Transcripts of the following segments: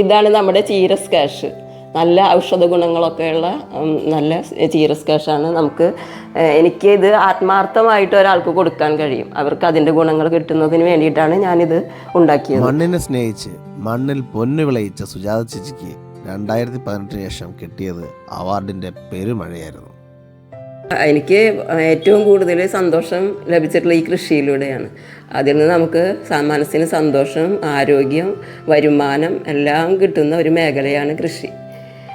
ഇതാണ് നമ്മുടെ ചീരസ് കാഷ് നല്ല ഔഷധ ഗുണങ്ങളൊക്കെയുള്ള നല്ല ചീരസ് കാഷാണ് നമുക്ക് എനിക്ക് ഇത് ആത്മാർത്ഥമായിട്ട് ഒരാൾക്ക് കൊടുക്കാൻ കഴിയും. അവർക്ക് അതിന്റെ ഗുണങ്ങൾ കിട്ടുന്നതിന് വേണ്ടിയിട്ടാണ് ഞാനിത് ഉണ്ടാക്കിയത്. മണ്ണിനെ സ്നേഹിച്ച് മണ്ണിൽ പൊന്നു വിളയിച്ച സുജാത ചേച്ചിക്ക് രണ്ടായിരത്തി പതിനെട്ടിന് ശേഷം കിട്ടിയത് അവാർഡിന്റെ പെരുമഴയായിരുന്നു. എനിക്ക് ഏറ്റവും കൂടുതൽ സന്തോഷം ലഭിച്ചിട്ടുള്ള ഈ കൃഷിയിലൂടെയാണ്. അതിൽ നിന്ന് നമുക്ക് മനസ്സിന് സന്തോഷം ആരോഗ്യം വരുമാനം എല്ലാം കിട്ടുന്ന ഒരു മേഖലയാണ് കൃഷി.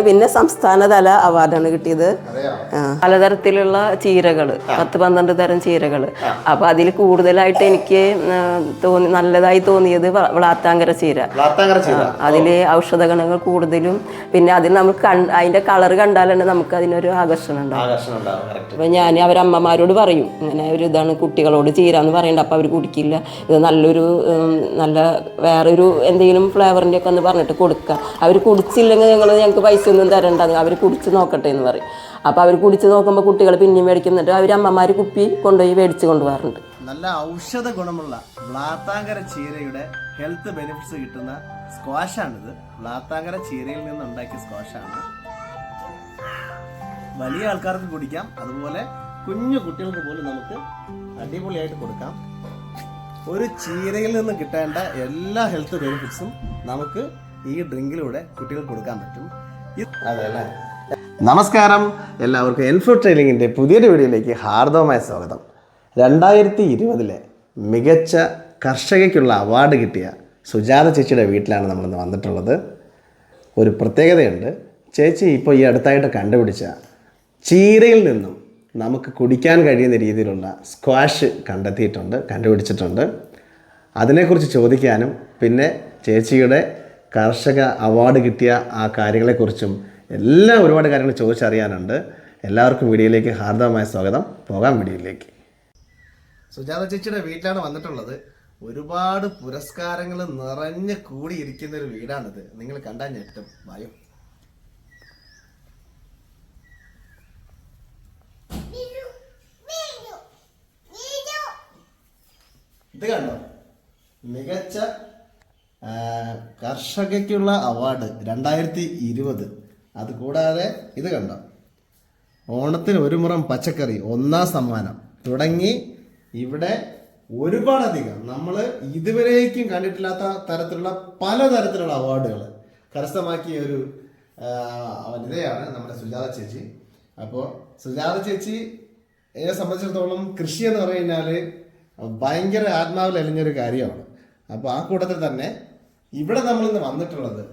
പിന്നെ സംസ്ഥാനതല അവാർഡാണ് കിട്ടിയത്. പലതരത്തിലുള്ള ചീരകൾ പത്ത് പന്ത്രണ്ട് തരം ചീരകൾ. അപ്പോൾ അതിൽ കൂടുതലായിട്ട് എനിക്ക് തോന്നി നല്ലതായി തോന്നിയത് വളാത്താങ്കര ചീര. അതിൽ ഔഷധ ഗുണങ്ങൾ കൂടുതലും പിന്നെ അതിൽ നമ്മൾ അതിന്റെ കളർ കണ്ടാലാണ് നമുക്ക് അതിനൊരു ആകർഷണം ഉണ്ടാവും അപ്പം ഞാൻ അവരമ്മമാരോട് പറയും ഇങ്ങനെ ഒരു ഇതാണ് കുട്ടികളോട് ചീര എന്ന് പറയണ്ട അപ്പോൾ അവർ കുടിക്കില്ല ഇത് നല്ലൊരു നല്ല വേറൊരു എന്തെങ്കിലും ഫ്ലേവറിന്റെ ഒക്കെ ഒന്ന് പറഞ്ഞിട്ട് കൊടുക്കുക അവർ കുടിച്ചില്ലെങ്കിൽ ഞങ്ങൾ ഞങ്ങൾക്ക് പൈസ ഒന്നും തരണ്ട അവർ കുടിച്ച് നോക്കട്ടെ എന്ന് പറയും. അപ്പോൾ അവർ കുടിച്ച് നോക്കുമ്പോൾ കുട്ടികൾ പിന്നെയും മേടിക്കുന്നുണ്ട് അവർ അമ്മമാർ കുപ്പി കൊണ്ടുപോയി മേടിച്ച് കൊണ്ടുപോകാറുണ്ട്. നല്ല ഔഷധ ഗുണമുള്ള വ്ളാത്താങ്കര ചീരയുടെ ഹെൽത്ത് ബെനിഫിറ്റ്സ് കിട്ടുന്ന സ്ക്വാഷാണിത് വ്ളാത്താങ്കര ചീരയിൽ നിന്ന് ഉണ്ടാക്കിയ സ്ക്വാഷാണ് വലിയ ആൾക്കാർക്ക് കുടിക്കാം. അതുപോലെ കുഞ്ഞു കുട്ടികൾക്ക് പോലും നമുക്ക് അടിപൊളിയായിട്ട് കൊടുക്കാം. ഒരു ചീരയിൽ നിന്ന് കിട്ടേണ്ട എല്ലാ ഹെൽത്ത് ബെനിഫിറ്റ്സും നമുക്ക് ഈ ഡ്രിങ്കിലൂടെ കുട്ടികൾക്ക് കൊടുക്കാൻ പറ്റും. നമസ്കാരം. എല്ലാവർക്കും എൻഫോ ട്രെയിനിങ്ങിന്റെ പുതിയൊരു വീഡിയോയിലേക്ക് ഹാർദവമായ സ്വാഗതം. രണ്ടായിരത്തി ഇരുപതിലെ മികച്ച കർഷകയ്ക്കുള്ള അവാർഡ് കിട്ടിയ സുജാത ചേച്ചിയുടെ വീട്ടിലാണ് നമ്മളിന്ന് വന്നിട്ടുള്ളത്. ഒരു പ്രത്യേകതയുണ്ട്. ചേച്ചി ഇപ്പോൾ ഈ അടുത്തായിട്ട് കണ്ടുപിടിച്ച ചീരയിൽ നിന്നും നമുക്ക് കുടിക്കാൻ കഴിയുന്ന രീതിയിലുള്ള സ്ക്വാഷ് കണ്ടെത്തിയിട്ടുണ്ട് കണ്ടുപിടിച്ചിട്ടുണ്ട്. അതിനെക്കുറിച്ച് ചോദിക്കാനും പിന്നെ ചേച്ചിയുടെ കർഷക അവാർഡ് കിട്ടിയ ആ കാര്യങ്ങളെക്കുറിച്ചും എല്ലാം ഒരുപാട് കാര്യങ്ങൾ ചോദിച്ചറിയാനുണ്ട്. എല്ലാവർക്കും വീഡിയോയിലേക്ക് ഹാർദവമായ സ്വാഗതം. പോകാം വീഡിയോയിലേക്ക്. സുജാത ചേച്ചിയുടെ വീട്ടിലാണ് വന്നിട്ടുള്ളത്. ഒരുപാട് പുരസ്കാരങ്ങൾ നിറഞ്ഞു കൂടിയിരിക്കുന്ന ഒരു വീടാണിത്. നിങ്ങൾ കണ്ടാൽ ഞെട്ടും. ഭയം ഇത് കണ്ടോ? മികച്ച കർഷകയ്ക്കുള്ള അവാർഡ് രണ്ടായിരത്തി ഇരുപത് അത് കൂടാതെ ഇത് കണ്ടോ? ഓണത്തിന് ഒരു മുറം പച്ചക്കറി ഒന്നാം സമ്മാനം. തുടങ്ങി ഇവിടെ ഒരുപാടധികം. നമ്മൾ ഇതുവരേക്കും കണ്ടിട്ടില്ലാത്ത തരത്തിലുള്ള പലതരത്തിലുള്ള അവാർഡുകൾ കരസ്ഥമാക്കിയ ഒരു വനിതയാണ് നമ്മുടെ സുജാത ചേച്ചി. അപ്പോൾ സുജാത ചേച്ചി എന്നെ സംബന്ധിച്ചിടത്തോളം കൃഷി എന്ന് പറഞ്ഞു കഴിഞ്ഞാൽ ഭയങ്കര ആത്മാവിൽ അലിഞ്ഞൊരു കാര്യമാണ്. അപ്പോൾ ആ കൂട്ടത്തിൽ തന്നെ ഇവിടെ നമ്മൾ ഇന്ന് വന്നിട്ടുള്ളത്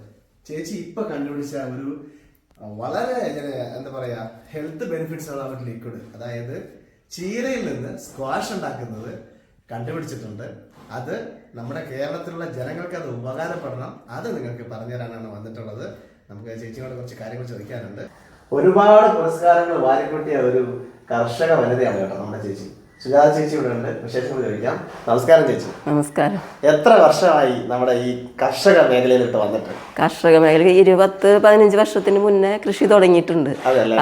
ചേച്ചി ഇപ്പൊ കണ്ടുപിടിച്ച ഒരു വളരെ എന്താ പറയാ ഹെൽത്ത് ബെനിഫിറ്റ്സ് ഉള്ള ഒരു ലിക്വിഡ് അതായത് ചീരയിൽ നിന്ന് സ്ക്വാഷ് ഉണ്ടാക്കുന്നത് കണ്ടുപിടിച്ചിട്ടുണ്ട്. അത് നമ്മുടെ കേരളത്തിലുള്ള ജനങ്ങൾക്ക് അത് ഉപകാരപ്പെടണം. അത് നിങ്ങൾക്ക് പറഞ്ഞു തരാനാണ് വന്നിട്ടുള്ളത്. നമുക്ക് ചേച്ചിയോട് കുറച്ച് കാര്യങ്ങൾ ചോദിക്കാനുണ്ട്. ഒരുപാട് പുരസ്കാരങ്ങൾ വാരിക്കൂട്ടിയ ഒരു കർഷക വനിതയാണ് കേട്ടോ നമ്മുടെ ചേച്ചി. സുജാത ചേച്ചി ഇവിടെ ഉണ്ട്. വിശേഷം ചോദിക്കാം നമസ്കാരം ചേച്ചി. നമസ്കാരം. എത്ര വർഷമായി നമ്മുടെ ഈ കർഷക മേഖലയിലോട്ട് വന്നിട്ട്? കർഷക മേഖല ഇരുപത്ത് പതിനഞ്ച് വർഷത്തിന് മുന്നേ കൃഷി തുടങ്ങിയിട്ടുണ്ട്.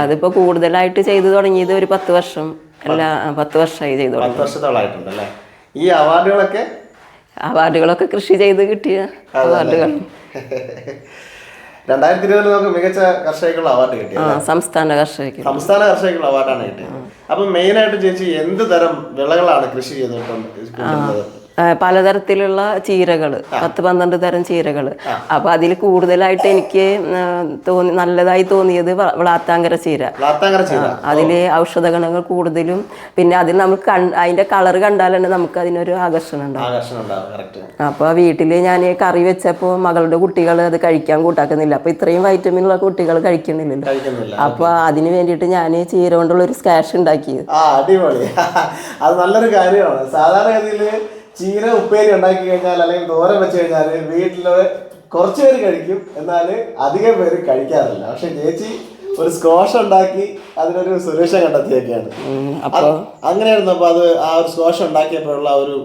അതിപ്പോ കൂടുതലായിട്ട് ചെയ്തു തുടങ്ങിയത് ഒരു പത്ത് വർഷം. അല്ല പത്ത് വർഷമായി ചെയ്തു പത്ത് വർഷത്തോളായിട്ടുണ്ട് അല്ലേ ഈ അവാർഡുകളൊക്കെ? അവാർഡുകളൊക്കെ കൃഷി ചെയ്ത് കിട്ടിയ അവാർഡുകൾ. രണ്ടായിരത്തി ഇരുപതിൽ നമുക്ക് മികച്ച കർഷകർക്കുള്ള അവാർഡ് കിട്ടി സംസ്ഥാന കർഷക സംസ്ഥാന കർഷകർക്കുള്ള അവാർഡാണ് കിട്ടിയത്. അപ്പൊ മെയിൻ ആയിട്ട് ചേച്ചി എന്ത് തരം വിളകളാണ് കൃഷി ചെയ്തിട്ടുണ്ട് പലതരത്തിലുള്ള ചീരകൾ പത്ത് പന്ത്രണ്ട് തരം ചീരകൾ അപ്പോൾ അതിൽ കൂടുതലായിട്ട് എനിക്ക് തോന്നി നല്ലതായി തോന്നിയത് വളാത്താങ്കര ചീര. അതിൽ ഔഷധ ഗുണങ്ങൾ കൂടുതലും പിന്നെ അതിൽ നമുക്ക് അതിന്റെ കളർ കണ്ടാൽ തന്നെ നമുക്ക് അതിനൊരു ആകർഷണം ഉണ്ടാവും. അപ്പൊ വീട്ടിൽ കറക്റ്റ് അപ്പോൾ വീട്ടിൽ ഞാൻ കറി വെച്ചപ്പോൾ മകളുടെ കുട്ടികൾ അത് കഴിക്കാൻ കൂട്ടാക്കുന്നില്ല. അപ്പോൾ ഇത്രയും വൈറ്റമിൻ ഉള്ള കുട്ടികൾ കഴിക്കുന്നില്ലല്ലോ. കഴിക്കുന്നില്ല. അപ്പോൾ അതിന് വേണ്ടിയിട്ട് ഞാൻ ചീര കൊണ്ടുള്ള ഒരു സ്കാഷ് ഉണ്ടാക്കിയത് അത് നല്ലൊരു കാര്യമാണ്. സാധാരണഗതിയിൽ ചീര ഉപ്പേരി ഉണ്ടാക്കി കഴിഞ്ഞാൽ അല്ലെങ്കിൽ ദൂരം വെച്ച് കഴിഞ്ഞാൽ വീട്ടിൽ കുറച്ച് പേര് കഴിക്കും. എന്നാൽ അധികം പേര് കഴിക്കാറില്ല. പക്ഷെ ചേച്ചി ഒരു സ്കോഷ് ഉണ്ടാക്കി അതിനൊരു സൊല്യൂഷൻ കണ്ടെത്തിയൊക്കെയാണ് അങ്ങനെയായിരുന്നു. അപ്പൊ അത് ആ ഒരു സ്കോഷ് ഉണ്ടാക്കിയപ്പോഴുള്ള ഒരു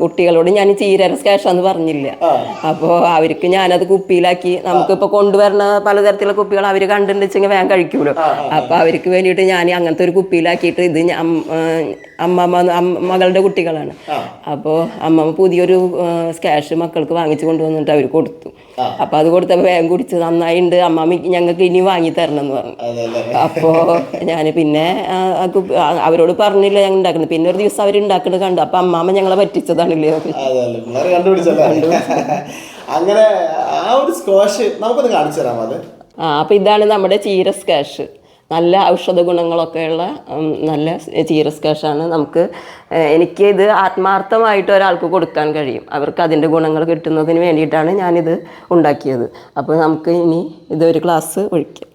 കുട്ടികളോട് ഞാൻ ചീര സ്കാഷാന്ന് പറഞ്ഞില്ല. അപ്പോൾ അവർക്ക് ഞാനത് കുപ്പിയിലാക്കി നമുക്കിപ്പോൾ കൊണ്ടുവരുന്ന പലതരത്തിലുള്ള കുപ്പികൾ അവർ കണ്ടിട്ടുണ്ടെങ്കിൽ വേഗം കഴിക്കുമല്ലോ അപ്പൊ അവർക്ക് വേണ്ടിയിട്ട് ഞാൻ അങ്ങനത്തെ ഒരു കുപ്പിയിലാക്കിയിട്ട് ഇത് അമ്മമ്മ മകളുടെ കുട്ടികളാണ്. അപ്പോൾ അമ്മമ്മ പുതിയൊരു സ്കാഷ് മക്കൾക്ക് വാങ്ങിച്ചു കൊണ്ടുവന്നിട്ട് അവർ കൊടുത്തു. അപ്പോൾ അത് കൊടുത്തപ്പോൾ വേഗം കുടിച്ച് ഉണ്ട് അമ്മാമ്മ ഞങ്ങൾക്ക് ഇനി വാങ്ങി തരണം എന്ന് പറഞ്ഞു. അപ്പോൾ ഞാൻ പിന്നെ അവരോട് പറഞ്ഞില്ല ഞങ്ങൾ ഉണ്ടാക്കുന്നത് പിന്നെ ഒരു ദിവസം അവർ ഉണ്ടാക്കുന്നത് കണ്ടു. അപ്പം അമ്മാമ്മ ഞങ്ങളെ പറ്റിച്ചതാണല്ലേ അങ്ങനെ ആ ഒരു സ്കോഷ് നമുക്കൊന്ന് കാണിച്ചു തരാമോ അത്? ആ അപ്പം ഇതാണ് നമ്മുടെ ചീര സ്കാഷ് നല്ല ഔഷധ ഗുണങ്ങളൊക്കെയുള്ള നല്ല ചീര സ്കാഷാണ് നമുക്ക് എനിക്ക് ഇത് ആത്മാർത്ഥമായിട്ട് ഒരാൾക്ക് കൊടുക്കാൻ കഴിയും. അവർക്ക് അതിന്റെ ഗുണങ്ങൾ കിട്ടുന്നതിന് വേണ്ടിയിട്ടാണ് ഞാനിത് ഉണ്ടാക്കിയത്. അപ്പോൾ നമുക്ക് ഇനി ഇതൊരു ഗ്ലാസ് ഒഴിക്കാം.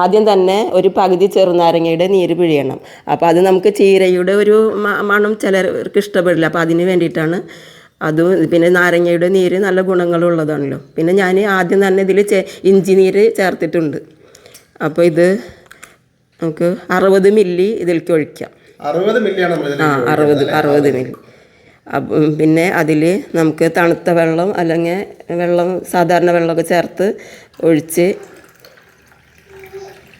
ആദ്യം തന്നെ ഒരു പകുതി ചെറുനാരങ്ങയുടെ നീര് പിഴിയണം. അപ്പോൾ അത് നമുക്ക് ചീരയുടെ ഒരു മണം ചിലർക്ക് ഇഷ്ടപ്പെടില്ല. അപ്പോൾ അതിന് വേണ്ടിയിട്ടാണ് അതും പിന്നെ നാരങ്ങയുടെ നീര് നല്ല ഗുണങ്ങളുള്ളതാണല്ലോ. പിന്നെ ഞാൻ ആദ്യം തന്നെ ഇതിൽ ഇഞ്ചി നീര് ചേർത്തിട്ടുണ്ട്. അപ്പോൾ ഇത് നമുക്ക് അറുപത് മില്ലി ഇതിലേക്ക് ഒഴിക്കാം. അറുപത് മില്ലിയാണ് ആ അറുപത് അറുപത് മില്ലി. അപ്പം പിന്നെ അതിൽ നമുക്ക് തണുത്ത വെള്ളം അല്ലെങ്കിൽ വെള്ളം സാധാരണ വെള്ളമൊക്കെ ചേർത്ത് ഒഴിച്ച്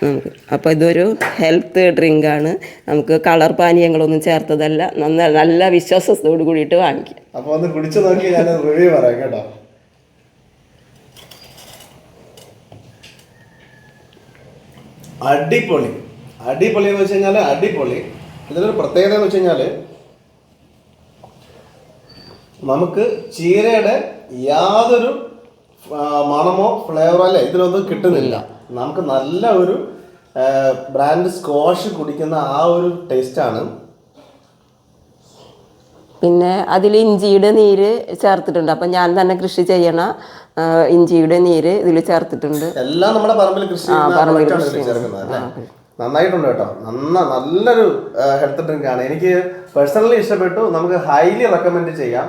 നമുക്ക് അപ്പോൾ ഇതൊരു ഹെൽത്ത് ഡ്രിങ്കാണ് നമുക്ക് കളർ പാനീയങ്ങളൊന്നും ചേർത്തതല്ല. നല്ല നല്ല വിശ്വാസത്തോട് കൂടിയിട്ട് വാങ്ങിക്കാം. അപ്പോൾ ഒന്ന് കുടിച്ചു നോക്കി ഞാൻ റിവ്യൂ പറയാം കേട്ടോ. അടിപൊളി. അടിപൊളി എന്ന് വെച്ച് കഴിഞ്ഞാൽ അടിപൊളി. ഇതിലൊരു പ്രത്യേകത എന്ന് വെച്ച് കഴിഞ്ഞാൽ നമുക്ക് ചീരയുടെ യാതൊരു മണമോ ഫ്ലേവറോ അല്ല ഇതിനൊന്നും കിട്ടുന്നില്ല. നമുക്ക് നല്ല ഒരു ബ്രാൻഡ് സ്കോഷ് കുടിക്കുന്ന ആ ഒരു ടേസ്റ്റാണ് പിന്നെ അതിൽ ഇഞ്ചിയുടെ നീര് ചേർത്തിട്ടുണ്ട്. അപ്പം ഞാൻ തന്നെ കൃഷി ചെയ്യണ ഇഞ്ചിയുടെ നീര് ഇതിൽ ചേർത്തിട്ടുണ്ട്. എല്ലാം നമ്മുടെ പറമ്പിൽ കൃഷി പറമ്പിൽ നന്നായിട്ടുണ്ട് കേട്ടോ. നന്ന നല്ലൊരു ഹെൽത്ത് ഡ്രിങ്ക് ആണ്. എനിക്ക് പേഴ്സണലി ഇഷ്ടപ്പെട്ടു. നമുക്ക് ഹൈലി റെക്കമെൻഡ് ചെയ്യാം.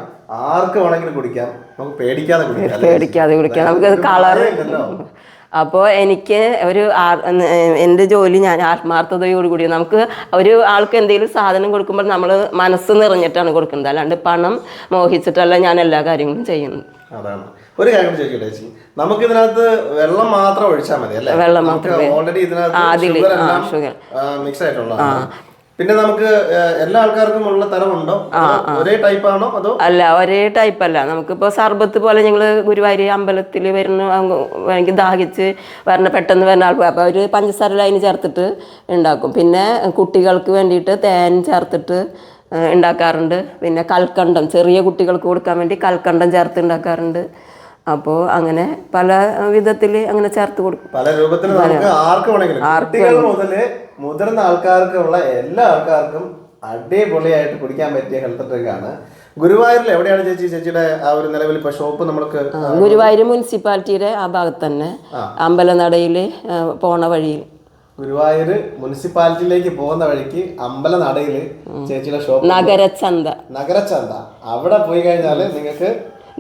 ആർക്ക് വേണമെങ്കിലും കുടിക്കാം. നമുക്ക് പേടിക്കാതെ കുടിക്കാം. പേടിക്കാതെ കുടിക്കാം. നമുക്ക് കളർ. അപ്പോൾ എനിക്ക് ഒരു എന്റെ ജോലി ഞാൻ ആത്മാർത്ഥതയോട് കൂടി നമുക്ക് ഒരു ആൾക്ക് എന്തെങ്കിലും സാധനം കൊടുക്കുമ്പോൾ നമ്മൾ മനസ്സ് നിറഞ്ഞിട്ടാണ് കൊടുക്കുന്നത്. അല്ലാണ്ട് പണം മോഹിച്ചിട്ടല്ല ഞാൻ എല്ലാ കാര്യങ്ങളും ചെയ്യുന്നത്. അതാണ്. ഒരു കാര്യം കൂടി ചോദിക്കട്ടെ ചേച്ചി? നമുക്ക് ഇതിനകത്ത് വെള്ളം മാത്രം ഒഴിച്ചാൽ മതി അല്ലേ? വെള്ളം ഓൾറെഡി ഇതിനകത്ത് ഷുഗർ മിക്സ് ആയിട്ടുള്ള പിന്നെ നമുക്ക് എല്ലാ ആൾക്കാർക്കും ഉള്ള തരമുണ്ടോ? ഉണ്ടോ ഒരേ ടൈപ്പ് ആണോ അതോ? അല്ല ഒരേ ടൈപ്പ് അല്ല. നമുക്കിപ്പോ സർബത്ത് പോലെ ഞങ്ങൾ ഗുരുവായൂർ അമ്പലത്തിൽ വരുന്ന എനിക്ക് ദാഹിച്ച് വരണ പെട്ടെന്ന് വരുന്ന ആൾക്ക് അപ്പോൾ ഒരു പഞ്ചസാര ലൈന് ചേർത്തിട്ട് ഉണ്ടാക്കും. പിന്നെ കുട്ടികൾക്ക് വേണ്ടിയിട്ട് തേൻ ചേർത്തിട്ട് ഉണ്ടാക്കാറുണ്ട്. പിന്നെ കൽക്കണ്ടം ചെറിയ കുട്ടികൾക്ക് കൊടുക്കാൻ വേണ്ടി കൽക്കണ്ടം ചേർത്ത് ഉണ്ടാക്കാറുണ്ട്. അപ്പോൾ അങ്ങനെ പല വിധത്തിൽ അങ്ങനെ ചേർത്ത് കൊടുക്കും. പല രൂപത്തിൽ മുതിർന്ന ആൾക്കാർക്കുള്ള എല്ലാ ആൾക്കാർക്കും അടിപൊളിയായിട്ട് കുടിക്കാൻ പറ്റിയ ഹെൽത്ത് ഡ്രിങ്ക് ആണ്. ഗുരുവായൂരിൽ എവിടെയാണ് ചേച്ചി ചേച്ചിയുടെ ആ ഒരു നിലവിൽ ഇപ്പൊ ഷോപ്പ് നമ്മൾക്ക് ഗുരുവായൂർ മുനിസിപ്പാലിറ്റിയുടെ ആ ഭാഗത്ത് തന്നെ. അമ്പലനടയിൽ പോണ വഴിയിൽ. ഗുരുവായൂർ മുനിസിപ്പാലിറ്റിയിലേക്ക് പോകുന്ന വഴിക്ക് അമ്പലനടയിൽ ചേച്ചിയുടെ ഷോപ്പ് നഗരചന്ത നഗരചന്ത അവിടെ പോയി കഴിഞ്ഞാൽ നിങ്ങൾക്ക്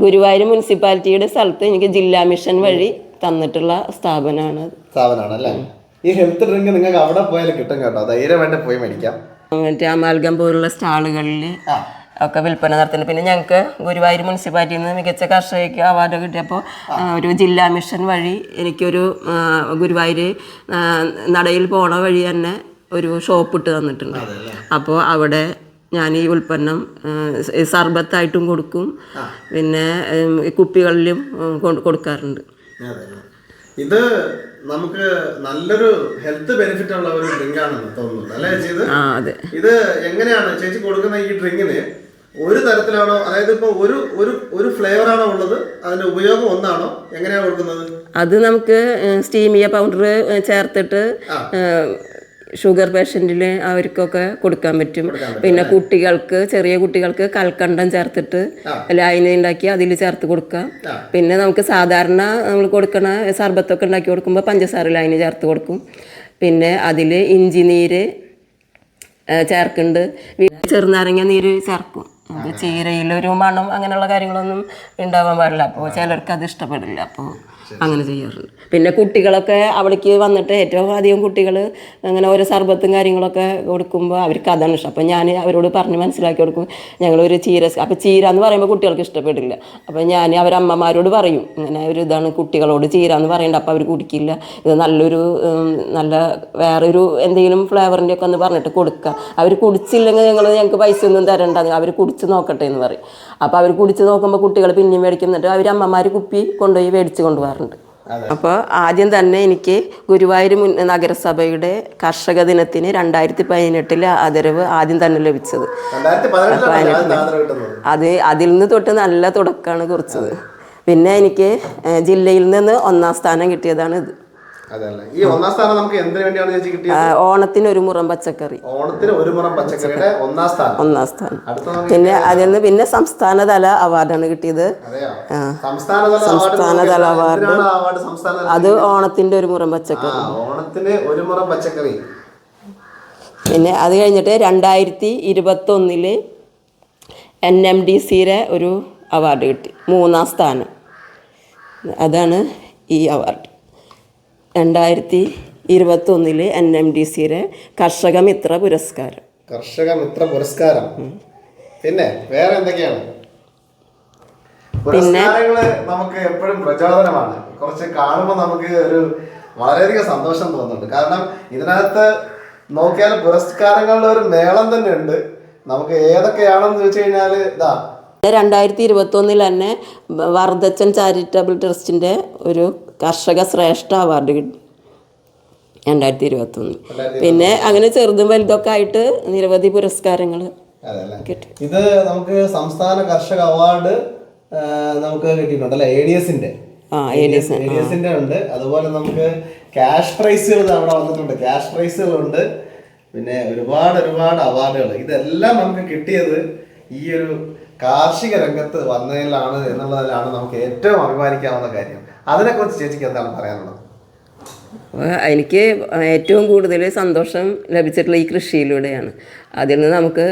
ഗുരുവായൂർ മുനിസിപ്പാലിറ്റിയുടെ സ്ഥലത്ത് എനിക്ക് ജില്ലാ മിഷൻ വഴി തന്നിട്ടുള്ള സ്ഥാപനമാണ്. സ്ഥാപനമാണ് അല്ലേ ഈ ഹെൽത്ത് ഡ്രിങ്ക് നിങ്ങൾക്ക് അവിടെ പോയാലും കിട്ടും കേട്ടോ. ധൈര്യമായിട്ട് പോയി മേടിക്കാം. മറ്റേ അമാൽഗം പോലുള്ള സ്റ്റാളുകളിൽ. ഒക്കെ വിൽപ്പന നടത്തുന്നുണ്ട് പിന്നെ ഞങ്ങൾക്ക് ഗുരുവായൂർ മുനിസിപ്പാലിറ്റിയിൽ നിന്ന് മികച്ച കർഷകയ്ക്ക് അവാർഡ് കിട്ടിയപ്പോൾ ഒരു ജില്ലാ മിഷൻ വഴി എനിക്കൊരു ഗുരുവായൂർ നടയിൽ പോണ വഴി തന്നെ ഒരു ഷോപ്പ് ഇട്ട് തന്നിട്ടുണ്ട്. അപ്പോൾ അവിടെ ഞാൻ ഈ ഉൽപ്പന്നം സർബത്തായിട്ടും കൊടുക്കും. പിന്നെ കുപ്പികളിലും കൊടുക്കാറുണ്ട്. ഇത് നമുക്ക് നല്ലൊരു ഹെൽത്ത് ബെനിഫിറ്റ് ഉള്ള ഒരു ഡ്രിങ്ക് ആണെന്ന് തോന്നുന്നു അല്ലേ ഇത്? എങ്ങനെയാണ് ചേച്ചി കൊടുക്കുന്ന ഈ ഡ്രിങ്കിന് ഒരു തരത്തിലാണോ അതായത് ഇപ്പൊ ഒരു ഒരു ഒരു ഫ്ലേവർ ആണോ ഉള്ളത് അതിന്റെ ഉപയോഗം ഒന്നാണോ? എങ്ങനെയാണ് കൊടുക്കുന്നത്? അത് നമുക്ക് സ്റ്റീമിയ പൗഡർ ചേർത്തിട്ട് ഷുഗർ പേഷ്യന്റിൽ അവർക്കൊക്കെ കൊടുക്കാൻ പറ്റും. പിന്നെ കുട്ടികൾക്ക് ചെറിയ കുട്ടികൾക്ക് കൽക്കണ്ടം ചേർത്തിട്ട് ലായനി ഉണ്ടാക്കി അതിൽ ചേർത്ത് കൊടുക്കാം. പിന്നെ നമുക്ക് സാധാരണ നമ്മൾ കൊടുക്കണ സർബത്തൊക്കെ ഉണ്ടാക്കി കൊടുക്കുമ്പോൾ പഞ്ചസാര ലായനി ചേർത്ത് കൊടുക്കും. പിന്നെ അതിൽ ഇഞ്ചി നീര് ചേർക്കുന്നുണ്ട് ചെറുനാരങ്ങ നീര് ചേർക്കും. നമുക്ക് ചീരയിലൊരു മണം അങ്ങനെയുള്ള കാര്യങ്ങളൊന്നും ഉണ്ടാവാൻ പാടില്ല. അപ്പോൾ ചിലർക്ക് അത് ഇഷ്ടപ്പെടില്ല. അപ്പോൾ അങ്ങനെ ചെയ്യാറുണ്ട്. പിന്നെ കുട്ടികളൊക്കെ അവിടേക്ക് വന്നിട്ട് ഏറ്റവും അധികം കുട്ടികൾ അങ്ങനെ ഓരോ സർബത്തും കാര്യങ്ങളൊക്കെ കൊടുക്കുമ്പോൾ അവർക്ക് അതാണ് ഇഷ്ടം. അപ്പോൾ ഞാൻ അവരോട് പറഞ്ഞ് മനസ്സിലാക്കി കൊടുക്കും. ഞങ്ങളൊരു ചീര അപ്പോൾ ചീര എന്ന് പറയുമ്പോൾ കുട്ടികൾക്ക് ഇഷ്ടപ്പെടില്ല. അപ്പോൾ ഞാൻ അവരമ്മമാരോട് പറയും. ഇങ്ങനെ ഒരു ഇതാണ് കുട്ടികളോട് ചീര എന്ന് പറയേണ്ട. അപ്പോൾ അവർ കുടിക്കില്ല. ഇത് നല്ലൊരു നല്ല വേറൊരു എന്തെങ്കിലും ഫ്ലേവറിന്റെ ഒക്കെ ഒന്ന് പറഞ്ഞിട്ട് കൊടുക്കുക അവർ കുടിച്ചില്ലെങ്കിൽ ഞങ്ങൾ ഞങ്ങൾക്ക് പൈസ ഒന്നും തരണ്ട. അവർ കുടിച്ച് കുടിച്ച് നോക്കട്ടെ എന്ന് പറയും. അപ്പോൾ അവർ കുടിച്ച് നോക്കുമ്പോൾ കുട്ടികൾ പിന്നെയും മേടിക്കും. എന്നിട്ട് അവർ അമ്മമാർ കുപ്പി കൊണ്ടുപോയി മേടിച്ച് കൊണ്ടുപോകാറുണ്ട്. അപ്പോൾ ആദ്യം തന്നെ എനിക്ക് ഗുരുവായൂർ മുൻ നഗരസഭയുടെ കർഷക ദിനത്തിന് രണ്ടായിരത്തി പതിനെട്ടിലെ ആദരവ് ആദ്യം തന്നെ ലഭിച്ചത്. അത് അതിൽ നിന്ന് തൊട്ട് നല്ല തുടക്കമാണ് കുറിച്ചത്. പിന്നെ എനിക്ക് ജില്ലയിൽ നിന്ന് ഒന്നാം സ്ഥാനം കിട്ടിയതാണ് ഇത്. അതല്ലേ. ഈ ഒന്നാം സ്ഥാനം നമുക്ക് എന്തിനു വേണ്ടിയാണ് ചേച്ചി കിട്ടിയത്? ഓണത്തിന് ഒരു മുറം പച്ചക്കറി. ഓണത്തിന് ഒരു മുറം പച്ചക്കറിയുടെ ഒന്നാം സ്ഥാനം. ഒന്നാം സ്ഥാനം. പിന്നെ അതിൽ നിന്ന് പിന്നെ സംസ്ഥാനതല അവാർഡാണ് കിട്ടിയത്. സംസ്ഥാനതല അവാർഡ് അത് ഓണത്തിന്റെ ഒരു മുറം പച്ചക്കറി. ഓണത്തിന് ഒരു മുറം പച്ചക്കറി. പിന്നെ അത് കഴിഞ്ഞിട്ട് രണ്ടായിരത്തി ഇരുപത്തി ഒന്നിൽ എൻ എം ഡി സിയുടെ ഒരു അവാർഡ് കിട്ടി. മൂന്നാം സ്ഥാനം. അതാണ് ഈ അവാർഡ്. രണ്ടായിരത്തി ഇരുപത്തൊന്നിൽ എൻ എം ഡി സിയുടെ കർഷക മിത്ര പുരസ്കാരം. കർഷക മിത്ര പുരസ്കാരം പിന്നെ വേറെ എന്തൊക്കെയാണ്? പുരസ്കാരങ്ങൾ നമുക്ക് എപ്പോഴും പ്രചോദനമാണ്. കുറച്ച് കാണുമ്പോൾ നമുക്ക് ഒരു വളരെയധികം സന്തോഷം തോന്നുന്നുണ്ട്. കാരണം ഇതിനകത്ത് നോക്കിയാൽ പുരസ്കാരങ്ങളുടെ ഒരു മേളം തന്നെ ഉണ്ട്. നമുക്ക് ഏതൊക്കെയാണെന്ന് ചോദിച്ചു കഴിഞ്ഞാൽ ഇതാ രണ്ടായിരത്തി ഇരുപത്തൊന്നിൽ തന്നെ വർദ്ധച്ചൻ ചാരിറ്റബിൾ ട്രസ്റ്റിന്റെ ഒരു കർഷക ശ്രേഷ്ഠ അവാർഡ് കിട്ടി. രണ്ടായിരത്തി ഇരുപത്തൊന്നിൽ പിന്നെ അങ്ങനെ ചെറുതും വലുതൊക്കെ ആയിട്ട് നിരവധി പുരസ്കാരങ്ങൾ കിട്ടി. ഇത് നമുക്ക് സംസ്ഥാന കർഷക അവാർഡ് നമുക്ക് കിട്ടിയിട്ടുണ്ട് അല്ലെ? എ ഡി എസിന്റെ ഉണ്ട്. അതുപോലെ നമുക്ക് ക്യാഷ് പ്രൈസുകൾ അവിടെ വന്നിട്ടുണ്ട്. ക്യാഷ് പ്രൈസുകളുണ്ട് പിന്നെ ഒരുപാട് ഒരുപാട് അവാർഡുകൾ. ഇതെല്ലാം നമുക്ക് കിട്ടിയത് ഈ ഒരു കാർഷിക രംഗത്ത് വന്നതിലാണ് എന്നുള്ളതിലാണ് നമുക്ക് ഏറ്റവും അഭിമാനിക്കാവുന്ന കാര്യം. അതിനെക്കുറിച്ച് ചേച്ചിക്ക് എന്താണ് പറയാനുള്ളത്? എനിക്ക് ഏറ്റവും കൂടുതൽ സന്തോഷം ലഭിച്ചിട്ടുള്ള ഈ കൃഷിയിലൂടെയാണ്. അതിൽ നിന്ന് നമുക്ക്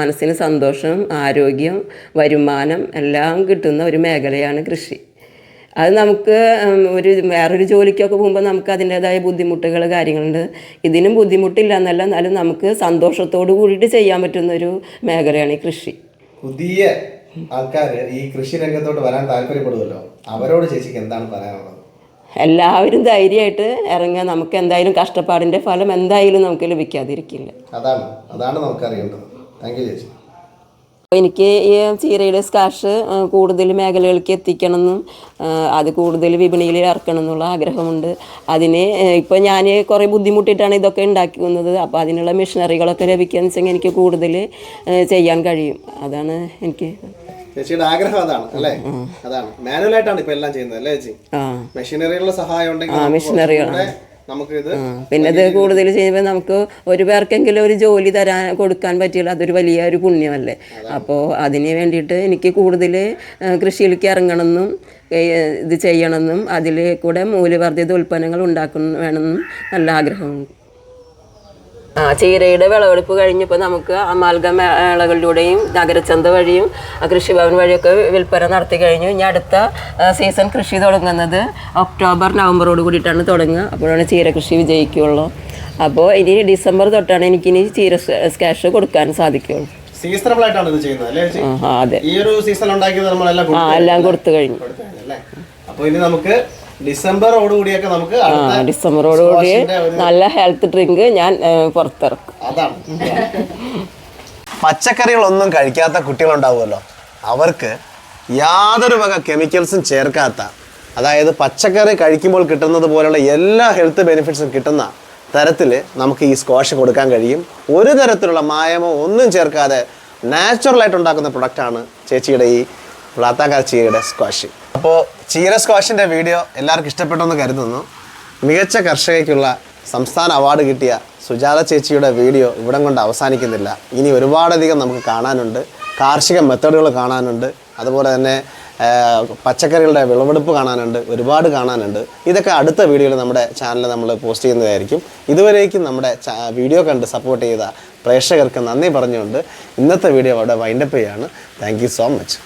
മനസ്സിന് സന്തോഷം ആരോഗ്യം വരുമാനം എല്ലാം കിട്ടുന്ന ഒരു മേഖലയാണ് കൃഷി. അത് നമുക്ക് ഒരു വേറൊരു ജോലിക്കൊക്കെ പോകുമ്പോൾ നമുക്ക് അതിന്റേതായ ബുദ്ധിമുട്ടുകൾ കാര്യങ്ങളുണ്ട്. ഇതിനും ബുദ്ധിമുട്ടില്ല എന്നല്ല എന്നാലും നമുക്ക് സന്തോഷത്തോടു കൂടിയിട്ട് ചെയ്യാൻ പറ്റുന്ന ഒരു മേഖലയാണ് ഈ കൃഷി. പുതിയ ആൾക്കാർ ഈ കൃഷി രംഗത്തോട്ട് വരാൻ താല്പര്യപ്പെടുമല്ലോ അവരോട് ചേച്ചിക്ക് എന്താണ് പറയാനുള്ളത്? എല്ലാവരും ധൈര്യമായിട്ട് ഇറങ്ങുക. നമുക്ക് എന്തായാലും കഷ്ടപ്പാടിന്റെ ഫലം എന്തായാലും നമുക്ക് ലഭിക്കാതിരിക്കില്ല. അതാണ് അതാണ് നമുക്കറിയേണ്ടത് താങ്ക് യു ചേച്ചി. എനിക്ക് ഈ ചീരയുടെ സ്കാഷ് കൂടുതൽ മേഖലകളിലേക്ക് എത്തിക്കണമെന്നും അത് കൂടുതൽ വിപണിയിൽ ഇറക്കണം എന്നുള്ള ആഗ്രഹമുണ്ട്. അതിന് ഇപ്പോൾ ഞാൻ കുറേ ബുദ്ധിമുട്ടിയിട്ടാണ് ഇതൊക്കെ ഉണ്ടാക്കി വന്നത് അപ്പോൾ അതിനുള്ള മെഷീനറികളൊക്കെ ലഭിക്കുകയെന്ന് വെച്ചെങ്കിൽ എനിക്ക് കൂടുതൽ ചെയ്യാൻ കഴിയും. അതാണ് എനിക്ക് ചേച്ചിയുടെ ആഗ്രഹം അതാണ് അല്ലേ? അതാണ്. മാനുവൽ ആയിട്ടാണ് ഇപ്പൊ എല്ലാം ചെയ്യുന്നത് അല്ലേ ചേച്ചി? ആ. മെഷീനറികളുടെ സഹായം ഉണ്ടെങ്കിൽ പിന്നെ ഇത് കൂടുതൽ ചെയ്യുമ്പോൾ നമുക്ക് ഒരു പേർക്കെങ്കിലും ഒരു ജോലി തരാൻ കൊടുക്കാൻ പറ്റില്ല അതൊരു വലിയ ഒരു പുണ്യമല്ലേ അപ്പോൾ അതിന് വേണ്ടിയിട്ട് എനിക്ക് കൂടുതൽ കൃഷിയിലേക്ക് ഇറങ്ങണമെന്നും ഇത് ചെയ്യണമെന്നും അതിൽ കൂടെ മൂല്യവർദ്ധിത ഉൽപ്പന്നങ്ങൾ ഉണ്ടാക്കണം വേണമെന്നും നല്ല ആഗ്രഹമുണ്ട്. ആ ചീരയുടെ വിളവെടുപ്പ് കഴിഞ്ഞപ്പോൾ നമുക്ക് അമാൽഗ മേളകളിലൂടെയും നഗരചന്ത വഴിയും കൃഷിഭവൻ വഴിയൊക്കെ വിൽപ്പന നടത്തി കഴിഞ്ഞു. ഇനി അടുത്ത സീസൺ കൃഷി തുടങ്ങുന്നത് ഒക്ടോബർ നവംബറോട് കൂടിയിട്ടാണ് തുടങ്ങുക. അപ്പോഴാണ് ചീര കൃഷി വിജയിക്കുകയുള്ളൂ. അപ്പോൾ ഇനി ഡിസംബർ തൊട്ടാണ് എനിക്കിനി ചീര സ്കാഷ് കൊടുക്കാൻ സാധിക്കുകയുള്ളൂ. സീസണബിൾ ആയിട്ടാണ് ഇത് ചെയ്യുന്നത് അല്ലേ ആ, ആ, അതെ. ഈ ഒരു സീസൺ ഉണ്ടാക്കിയത് നമ്മളെല്ലാം എല്ലാം കൊടുത്തു കഴിഞ്ഞു. അപ്പോൾ അപ്പൊ ഇനി നമുക്ക് ഡിസംബറോട് കൂടിയൊക്കെ നമുക്ക് ഡിസംബറോടുകൂടി ഡിസംബറോട് കൂടി നല്ല ഹെൽത്ത് ഡ്രിങ്ക് ഞാൻ പുറത്തിറക്കും. അതാണ്. പച്ചക്കറികളൊന്നും കഴിക്കാത്ത കുട്ടികളുണ്ടാവുമല്ലോ. അവർക്ക് യാതൊരു വക കെമിക്കൽസും ചേർക്കാത്ത അതായത് പച്ചക്കറി കഴിക്കുമ്പോൾ കിട്ടുന്നത് പോലുള്ള എല്ലാ ഹെൽത്ത് ബെനിഫിറ്റ്സും കിട്ടുന്ന തരത്തിൽ നമുക്ക് ഈ സ്ക്വാഷ് കൊടുക്കാൻ കഴിയും. ഒരു തരത്തിലുള്ള മായമോ ഒന്നും ചേർക്കാതെ നാച്ചുറലായിട്ട് ഉണ്ടാക്കുന്ന പ്രൊഡക്റ്റാണ് ചേച്ചിയുടെ ഈ പ്ലാത്താക്കാച്ചിയുടെ സ്ക്വാഷ് അപ്പോൾ ചീര സ്ക്വാഷിന്റെ വീഡിയോ എല്ലാവർക്കും ഇഷ്ടപ്പെട്ടെന്ന് കരുതുന്നു. മികച്ച കർഷകയ്ക്കുള്ള സംസ്ഥാന അവാർഡ് കിട്ടിയ സുജാത ചേച്ചിയുടെ വീഡിയോ ഇവിടം കൊണ്ട് അവസാനിക്കുന്നില്ല. ഇനി ഒരുപാടധികം നമുക്ക് കാണാനുണ്ട്. കാർഷിക മെത്തേഡുകൾ കാണാനുണ്ട്. അതുപോലെ തന്നെ പച്ചക്കറികളുടെ വിളവെടുപ്പ് കാണാനുണ്ട്. ഒരുപാട് കാണാനുണ്ട്. ഇതൊക്കെ അടുത്ത വീഡിയോയിൽ നമ്മുടെ ചാനലിൽ നമ്മൾ പോസ്റ്റ് ചെയ്യുന്നതായിരിക്കും. ഇതുവരേക്കും നമ്മുടെ വീഡിയോ കണ്ട് സപ്പോർട്ട് ചെയ്ത പ്രേക്ഷകർക്ക് നന്ദി പറഞ്ഞുകൊണ്ട് ഇന്നത്തെ വീഡിയോ അവിടെ വൈൻഡപ്പ് ചെയ്യാണ്. Thank so much